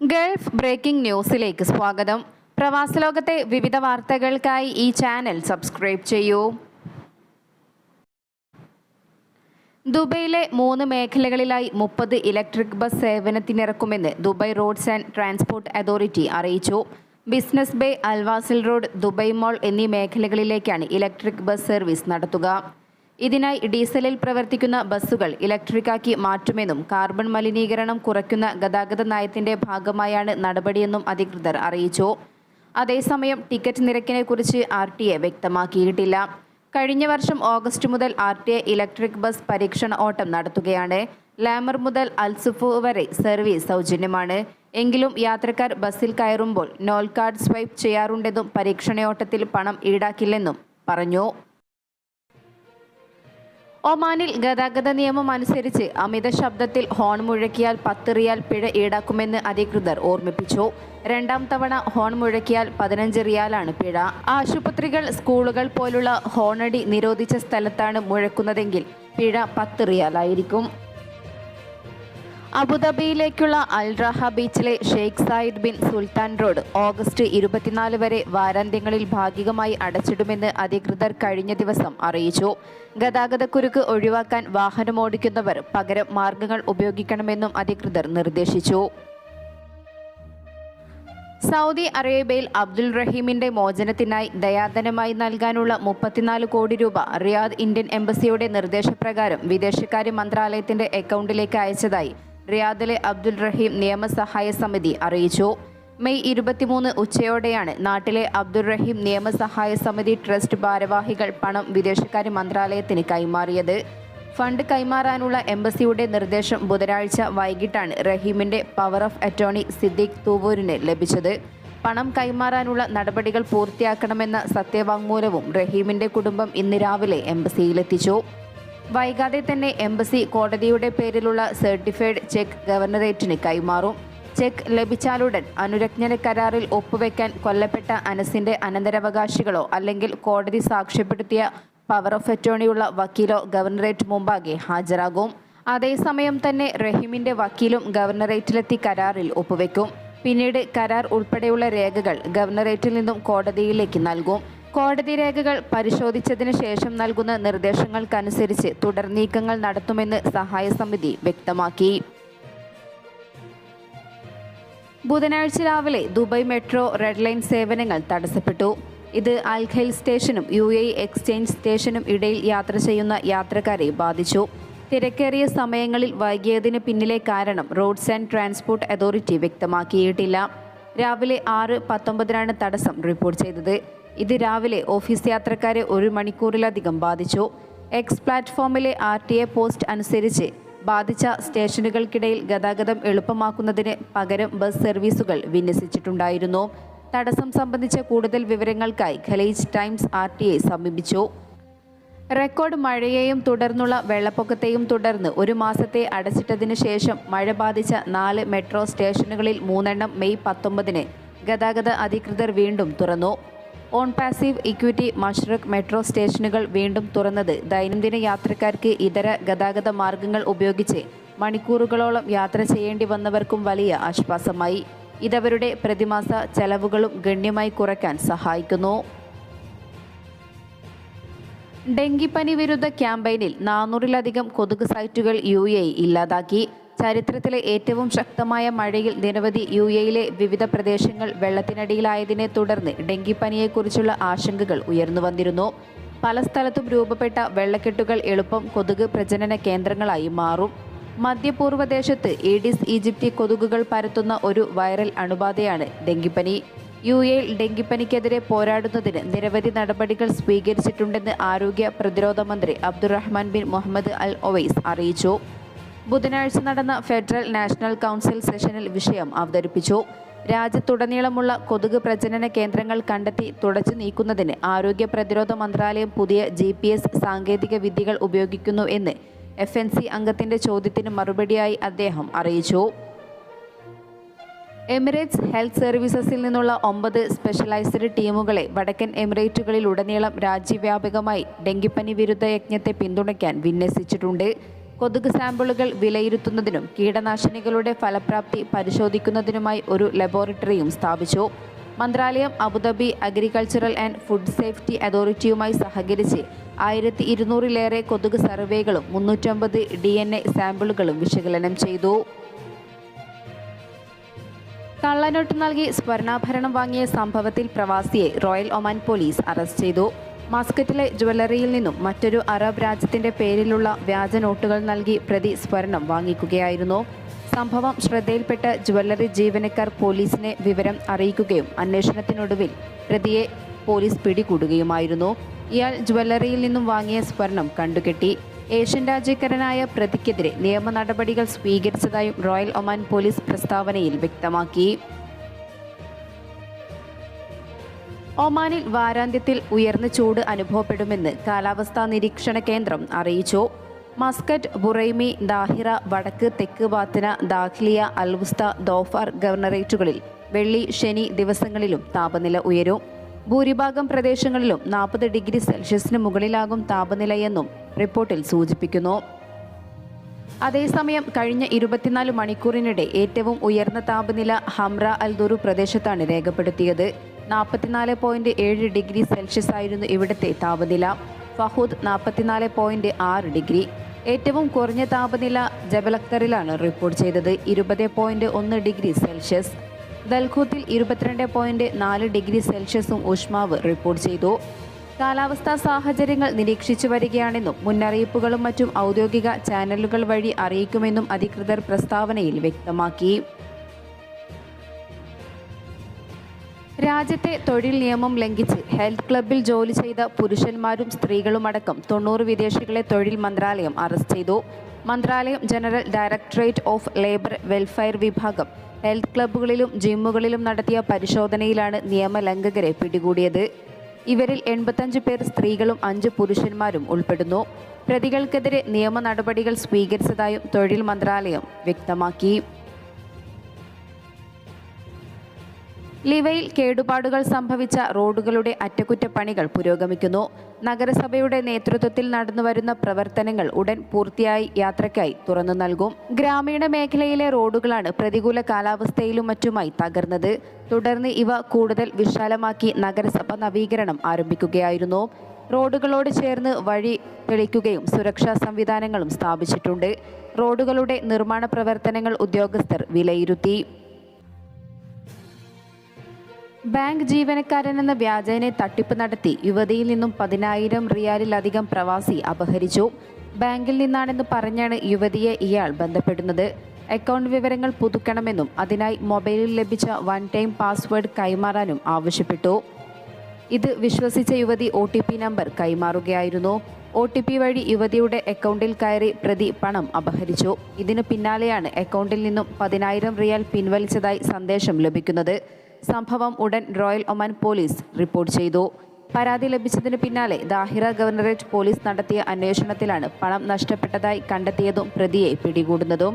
Gulf breaking ന്യൂസിലേക്ക് സ്വാഗതം. പ്രവാസ ലോകത്തെ വിവിധ വാർത്തകൾക്കായി ഈ ചാനൽ സബ്സ്ക്രൈബ് ചെയ്യൂ. ദുബൈയിലെ മൂന്ന് മേഖലകളിലായി മുപ്പത് electric bus സേവനത്തിനിറക്കുമെന്ന് Dubai roads and transport authority അറിയിച്ചു. Business bay Al Wasl road Dubai mall എന്നീ മേഖലകളിലേക്കാണ് ഇലക്ട്രിക് ബസ് സർവീസ് നടത്തുക. ഇതിനായി ഡീസലിൽ പ്രവർത്തിക്കുന്ന ബസ്സുകൾ ഇലക്ട്രിക്കാക്കി മാറ്റുമെന്നും കാർബൺ മലിനീകരണം കുറയ്ക്കുന്ന ഗതാഗത നയത്തിന്റെ ഭാഗമായാണ് നടപടിയെന്നും അധികൃതർ അറിയിച്ചു. അതേസമയം ടിക്കറ്റ് നിരക്കിനെക്കുറിച്ച് ആർ ടി എ വ്യക്തമാക്കിയിട്ടില്ല. കഴിഞ്ഞ വർഷം ഓഗസ്റ്റ് മുതൽ R T A electric bus പരീക്ഷണ ഓട്ടം നടത്തുകയാണ്. ലാമർ മുതൽ അൽസുഫു വരെ സർവീസ് സൗജന്യമാണ്. എങ്കിലും യാത്രക്കാർ ബസ്സിൽ കയറുമ്പോൾ നോൾ കാർഡ് സ്വൈപ്പ് ചെയ്യാറുണ്ടെന്നും പരീക്ഷണയോട്ടത്തിൽ പണം ഈടാക്കില്ലെന്നും പറഞ്ഞു. ഒമാനിൽ ഗതാഗത നിയമം അനുസരിച്ച് അമിത ശബ്ദത്തിൽ ഹോൺ മുഴക്കിയാൽ പത്ത് റിയാൽ പിഴ ഈടാക്കുമെന്ന് അധികൃതർ ഓർമ്മിപ്പിച്ചു. രണ്ടാം തവണ ഹോൺ മുഴക്കിയാൽ പതിനഞ്ച് റിയാലാണ് പിഴ. ആശുപത്രികൾ സ്കൂളുകൾ പോലുള്ള ഹോണടി നിരോധിച്ച സ്ഥലത്താണ് മുഴക്കുന്നതെങ്കിൽ പിഴ പത്ത് റിയാലായിരിക്കും അബുദാബിയിലേക്കുള്ള അൽറഹ ബീച്ചിലെ Sheikh Zayed bin Sultan road August ഇരുപത്തിനാല് വരെ വാരാന്ത്യങ്ങളിൽ ഭാഗികമായി അടച്ചിടുമെന്ന് അധികൃതർ കഴിഞ്ഞ ദിവസം അറിയിച്ചു. ഗതാഗതക്കുരുക്ക് ഒഴിവാക്കാൻ വാഹനമോടിക്കുന്നവർ പകരം മാർഗങ്ങൾ ഉപയോഗിക്കണമെന്നും അധികൃതർ നിർദ്ദേശിച്ചു. സൗദി അറേബ്യയിൽ അബ്ദുൽ റഹീമിന്റെ മോചനത്തിനായി ദയാധനമായി നൽകാനുള്ള മുപ്പത്തിനാല് കോടി രൂപ റിയാദ് ഇന്ത്യൻ എംബസിയുടെ നിർദ്ദേശപ്രകാരം വിദേശകാര്യ മന്ത്രാലയത്തിന്റെ അക്കൗണ്ടിലേക്ക് അയച്ചതായി റിയാദിലെ അബ്ദുൽ റഹീം നിയമസഹായ സമിതി അറിയിച്ചു. മെയ് ഇരുപത്തിമൂന്ന് ഉച്ചയോടെയാണ് നാട്ടിലെ അബ്ദുൽ റഹീം നിയമസഹായ സമിതി ട്രസ്റ്റ് ഭാരവാഹികൾ പണം വിദേശകാര്യ മന്ത്രാലയത്തിന് കൈമാറിയത്. ഫണ്ട് കൈമാറാനുള്ള എംബസിയുടെ നിർദ്ദേശം ബുധനാഴ്ച വൈകിട്ടാണ് റഹീമിന്റെ പവർ ഓഫ് അറ്റോർണി സിദ്ദീഖ് തൂവൂരിന് ലഭിച്ചത്. പണം കൈമാറാനുള്ള നടപടികൾ പൂർത്തിയാക്കണമെന്ന സത്യവാങ്മൂലവും റഹീമിന്റെ കുടുംബം ഇന്ന് രാവിലെ എംബസിയിലെത്തിച്ചു. വൈകാതെ തന്നെ എംബസി കോടതിയുടെ പേരിലുള്ള സർട്ടിഫൈഡ് ചെക്ക് ഗവർണറേറ്റിന് കൈമാറും. ചെക്ക് ലഭിച്ചാലുടൻ അനുരജ്ഞന കരാറിൽ ഒപ്പുവെക്കാൻ കൊല്ലപ്പെട്ട അനസിന്റെ അനന്തരാവകാശികളോ അല്ലെങ്കിൽ കോടതി സാക്ഷ്യപ്പെടുത്തിയ പവർ ഓഫ് അറ്റോർണിയുള്ള വക്കീലോ ഗവർണറേറ്റ് മുമ്പാകെ ഹാജരാകും. അതേസമയം തന്നെ റഹീമിന്റെ വക്കീലും ഗവർണറേറ്റിലെത്തി കരാറിൽ ഒപ്പുവെക്കും. പിന്നീട് കരാർ ഉൾപ്പെടെയുള്ള രേഖകൾ ഗവർണറേറ്റിൽ നിന്നും കോടതിയിലേക്ക് നൽകും. കോടതി രേഖകൾ പരിശോധിച്ചതിന് ശേഷം നൽകുന്ന നിർദ്ദേശങ്ങൾക്കനുസരിച്ച് തുടർ നീക്കങ്ങൾ നടത്തുമെന്ന് സഹായ സമിതി വ്യക്തമാക്കി. ബുധനാഴ്ച രാവിലെ ദുബായ് മെട്രോ റെഡ് ലൈൻ സേവനങ്ങൾ തടസ്സപ്പെട്ടു. ഇത് അൽഖൈൽ സ്റ്റേഷനും യു എ എക്സ്ചേഞ്ച് സ്റ്റേഷനും ഇടയിൽ യാത്ര ചെയ്യുന്ന യാത്രക്കാരെ ബാധിച്ചു. തിരക്കേറിയ സമയങ്ങളിൽ വൈകിയതിന് പിന്നിലെ കാരണം റോഡ്സ് ആൻഡ് ട്രാൻസ്പോർട്ട് അതോറിറ്റി വ്യക്തമാക്കിയിട്ടില്ല. രാവിലെ ആറ് പത്തൊമ്പതിനാണ് തടസ്സം റിപ്പോർട്ട് ചെയ്തത്. ഇത് രാവിലെ ഓഫീസ് യാത്രക്കാരെ ഒരു മണിക്കൂറിലധികം ബാധിച്ചു. എക്സ് പ്ലാറ്റ്ഫോമിലെ ആർ ടി എ പോസ്റ്റ് അനുസരിച്ച് ബാധിച്ച സ്റ്റേഷനുകൾക്കിടയിൽ ഗതാഗതം എളുപ്പമാക്കുന്നതിന് പകരം ബസ് സർവീസുകൾ വിന്യസിച്ചിട്ടുണ്ടായിരുന്നു. തടസ്സം സംബന്ധിച്ച കൂടുതൽ വിവരങ്ങൾക്കായി Khaleej Times R T I സമീപിച്ചു. റെക്കോർഡ് മഴയെയും തുടർന്നുള്ള വെള്ളപ്പൊക്കത്തെയും തുടർന്ന് ഒരു മാസത്തെ അടച്ചിട്ടതിനു ശേഷം മഴ ബാധിച്ച നാല് മെട്രോ സ്റ്റേഷനുകളിൽ മൂന്നെണ്ണം മെയ് പത്തൊമ്പതിന് ഗതാഗത അധികൃതർ വീണ്ടും തുറന്നു. On passive Equiti Mashreq metro സ്റ്റേഷനുകൾ വീണ്ടും തുറന്നത്. ദൈനംദിന യാത്രക്കാർക്ക് ഇതര ഗതാഗത മാർഗങ്ങൾ ഉപയോഗിച്ച് മണിക്കൂറുകളോളം യാത്ര ചെയ്യേണ്ടി വന്നവർക്കും വലിയ ആശ്വാസമായി. ഇതവരുടെ പ്രതിമാസ ചെലവുകളും ഗണ്യമായി കുറയ്ക്കാൻ സഹായിക്കുന്നു. ഡെങ്കിപ്പനി വിരുദ്ധ ക്യാമ്പയിനിൽ നാനൂറിലധികം കൊതുക് സൈറ്റുകൾ യു ഇല്ലാതാക്കി. ചരിത്രത്തിലെ ഏറ്റവും ശക്തമായ മഴയിൽ നിരവധി യു എയിലെ വിവിധ പ്രദേശങ്ങൾ വെള്ളത്തിനടിയിലായതിനെ തുടർന്ന് ഡെങ്കിപ്പനിയെക്കുറിച്ചുള്ള ആശങ്കകൾ ഉയർന്നു വന്നിരുന്നു. പല സ്ഥലത്തും രൂപപ്പെട്ട വെള്ളക്കെട്ടുകൾ എളുപ്പം കൊതുക് പ്രജനന കേന്ദ്രങ്ങളായി മാറും. മധ്യപൂർവദേശത്ത് ഈഡിസ് ഈജിപ്തി കൊതുകുകൾ പരത്തുന്ന ഒരു വൈറൽ അണുബാധയാണ് ഡെങ്കിപ്പനി. യു എയിൽ ഡെങ്കിപ്പനിക്കെതിരെ പോരാടുന്നതിന് നിരവധി നടപടികൾ സ്വീകരിച്ചിട്ടുണ്ടെന്ന് ആരോഗ്യ പ്രതിരോധ മന്ത്രി Abdulrahman bin Mohammed Al Owais അറിയിച്ചു. ബുധനാഴ്ച നടന്ന ഫെഡറൽ നാഷണൽ കൗൺസിൽ സെഷനിൽ വിഷയം അവതരിപ്പിച്ചു. രാജ്യത്തുടനീളമുള്ള കൊതുക് പ്രജനന കേന്ദ്രങ്ങൾ കണ്ടെത്തി തുടച്ചു നീക്കുന്നതിന് ആരോഗ്യ പ്രതിരോധ മന്ത്രാലയം പുതിയ ജി പി എസ് സാങ്കേതിക വിദ്യകൾ ഉപയോഗിക്കുന്നു എന്ന് എഫ് എൻ സി അംഗത്തിന്റെ ചോദ്യത്തിന് മറുപടിയായി അദ്ദേഹം അറിയിച്ചു. എമിറേറ്റ്സ് ഹെൽത്ത് സർവീസസിൽ നിന്നുള്ള ഒമ്പത് സ്പെഷ്യലൈസ്ഡ് ടീമുകളെ വടക്കൻ എമിറേറ്റുകളിലുടനീളം രാജ്യവ്യാപകമായി ഡെങ്കിപ്പനി വിരുദ്ധ യജ്ഞത്തെ പിന്തുണയ്ക്കാൻ വിന്യസിച്ചിട്ടുണ്ട്. കൊതുക് സാമ്പിളുകൾ വിലയിരുത്തുന്നതിനും കീടനാശിനികളുടെ ഫലപ്രാപ്തി പരിശോധിക്കുന്നതിനുമായി ഒരു ലബോറട്ടറിയും സ്ഥാപിച്ചു. മന്ത്രാലയം Abu Dhabi agricultural and food safety അതോറിറ്റിയുമായി സഹകരിച്ച് ആയിരത്തി ഇരുന്നൂറിലേറെ കൊതുക് സർവേകളും മുന്നൂറ്റമ്പത് ഡി എൻ എ സാമ്പിളുകളും വിശകലനം ചെയ്തു. കള്ളനോട്ട് നൽകി സ്വർണാഭരണം വാങ്ങിയ സംഭവത്തിൽ പ്രവാസിയെ റോയൽ ഒമാൻ പോലീസ് അറസ്റ്റ് ചെയ്തു. മസ്കറ്റിലെ ജ്വല്ലറിയിൽ നിന്നും മറ്റൊരു അറബ് രാജ്യത്തിന്റെ പേരിലുള്ള വ്യാജ നോട്ടുകൾ നൽകി പ്രതി സ്വർണം വാങ്ങിക്കുകയായിരുന്നു. സംഭവം ശ്രദ്ധയിൽപ്പെട്ട ജ്വല്ലറി ജീവനക്കാർ പോലീസിനെ വിവരം അറിയിക്കുകയും അന്വേഷണത്തിനൊടുവിൽ പ്രതിയെ പോലീസ് പിടികൂടുകയുമായിരുന്നു. ഇയാൾ ജ്വല്ലറിയിൽ നിന്നും വാങ്ങിയ സ്വർണം കണ്ടുകെട്ടി. ഏഷ്യൻ രാജ്യക്കാരനായ പ്രതിക്കെതിരെ നിയമ നടപടികൾ സ്വീകരിച്ചതായും റോയൽ ഒമാൻ പോലീസ് പ്രസ്താവനയിൽ വ്യക്തമാക്കി. ഒമാനിൽ വാരാന്ത്യത്തിൽ ഉയർന്ന ചൂട് അനുഭവപ്പെടുമെന്ന് കാലാവസ്ഥാ നിരീക്ഷണ കേന്ദ്രം അറിയിച്ചു. മസ്കറ്റ് ബുറൈമി ദാഹിറ വടക്ക് തെക്ക് ബാത്തന ദാഖ്ലിയ അൽവുസ്ത ദോഫാർ ഗവർണറേറ്റുകളിൽ വെള്ളി ശനി ദിവസങ്ങളിലും താപനില ഉയരും. ഭൂരിഭാഗം പ്രദേശങ്ങളിലും നാൽപ്പത് ഡിഗ്രി സെൽഷ്യസിന് മുകളിലാകും താപനിലയെന്നും റിപ്പോർട്ടിൽ സൂചിപ്പിക്കുന്നു. അതേസമയം കഴിഞ്ഞ ഇരുപത്തിനാല് മണിക്കൂറിനിടെ ഏറ്റവും ഉയർന്ന താപനില ഹംറ അൽദുറു പ്രദേശത്താണ് രേഖപ്പെടുത്തിയത്. നാൽപ്പത്തിനാല് പോയിന്റ് ഏഴ് ഡിഗ്രി സെൽഷ്യസ് ആയിരുന്നു ഇവിടുത്തെ താപനില. ഫഹൂദ് നാൽപ്പത്തിനാല് പോയിന്റ് ആറ് ഡിഗ്രി. ഏറ്റവും കുറഞ്ഞ താപനില ജബലക്തറിലാണ് റിപ്പോർട്ട് ചെയ്തത്. ഇരുപത് പോയിന്റ് ഒന്ന് ഡിഗ്രി സെൽഷ്യസ്. ദൽഖൂത്തിൽ ഇരുപത്തിരണ്ട് പോയിന്റ് നാല് ഡിഗ്രി സെൽഷ്യസും ഊഷ്മാവ് റിപ്പോർട്ട് ചെയ്തു. കാലാവസ്ഥാ സാഹചര്യങ്ങൾ നിരീക്ഷിച്ചു വരികയാണെന്നും മുന്നറിയിപ്പുകളും മറ്റും ഔദ്യോഗിക ചാനലുകൾ വഴി അറിയിക്കുമെന്നും അധികൃതർ പ്രസ്താവനയിൽ വ്യക്തമാക്കി. രാജ്യത്തെ തൊഴിൽ നിയമം ലംഘിച്ച് ഹെൽത്ത് ക്ലബിൽ ജോലി ചെയ്ത പുരുഷന്മാരും സ്ത്രീകളുമടക്കം തൊണ്ണൂറ് വിദേശികളെ തൊഴിൽ മന്ത്രാലയം അറസ്റ്റ് ചെയ്തു. മന്ത്രാലയം general directorate of labour welfare വിഭാഗം ഹെൽത്ത് ക്ലബ്ബുകളിലും ജിമ്മുകളിലും നടത്തിയ പരിശോധനയിലാണ് നിയമലംഘകരെ പിടികൂടിയത്. ഇവരിൽ എൺപത്തഞ്ച് പേർ സ്ത്രീകളും അഞ്ച് പുരുഷന്മാരും ഉൾപ്പെടുന്നു. പ്രതികൾക്കെതിരെ നിയമ നടപടികൾ സ്വീകരിച്ചതായും തൊഴിൽ മന്ത്രാലയം വ്യക്തമാക്കി. ലിവയിൽ കേടുപാടുകൾ സംഭവിച്ച റോഡുകളുടെ അറ്റകുറ്റപ്പണികൾ പുരോഗമിക്കുന്നു. നഗരസഭയുടെ നേതൃത്വത്തിൽ നടന്നുവരുന്ന പ്രവർത്തനങ്ങൾ ഉടൻ പൂർത്തിയായി യാത്രയ്ക്കായി തുറന്നു നൽകും. ഗ്രാമീണ മേഖലയിലെ റോഡുകളാണ് പ്രതികൂല കാലാവസ്ഥയിലും മറ്റുമായി തകർന്നത്. തുടർന്ന് ഇവ കൂടുതൽ വിശാലമാക്കി നഗരസഭ നവീകരണം ആരംഭിക്കുകയായിരുന്നു. റോഡുകളോട് ചേർന്ന് വഴി തെളിക്കുകയും സുരക്ഷാ സംവിധാനങ്ങളും സ്ഥാപിച്ചിട്ടുണ്ട്. റോഡുകളുടെ നിർമ്മാണ പ്രവർത്തനങ്ങൾ ഉദ്യോഗസ്ഥർ വിലയിരുത്തി. ബാങ്ക് ജീവനക്കാരൻ എന്ന വ്യാജേനെ തട്ടിപ്പ് നടത്തി യുവതിയിൽ നിന്നും പതിനായിരം റിയാലിലധികം പ്രവാസി അപഹരിച്ചു. ബാങ്കിൽ നിന്നാണെന്ന് പറഞ്ഞാണ് യുവതിയെ ഇയാൾ ബന്ധപ്പെടുന്നത്. അക്കൗണ്ട് വിവരങ്ങൾ പുതുക്കണമെന്നും അതിനായി മൊബൈലിൽ ലഭിച്ച വൺ ടൈം പാസ്വേഡ് കൈമാറാനും ആവശ്യപ്പെട്ടു. ഇത് വിശ്വസിച്ച യുവതി ഒ നമ്പർ കൈമാറുകയായിരുന്നു. ഒ ടി പി വഴി യുവതിയുടെ അക്കൗണ്ടിൽ കയറി പ്രതി പണം അപഹരിച്ചു. ഇതിനു പിന്നാലെയാണ് അക്കൗണ്ടിൽ നിന്നും പതിനായിരം റിയാൽ പിൻവലിച്ചതായി സന്ദേശം ലഭിക്കുന്നത്. സംഭവം ഉടൻ റോയൽ ഒമാൻ പോലീസ് റിപ്പോർട്ട് ചെയ്തു. പരാതി ലഭിച്ചതിന് പിന്നാലെ ദാഹിറ ഗവർണറേറ്റ് പോലീസ് നടത്തിയ അന്വേഷണത്തിലാണ് പണം നഷ്ടപ്പെട്ടതായി കണ്ടെത്തിയതും പ്രതിയെ പിടികൂടുന്നതും.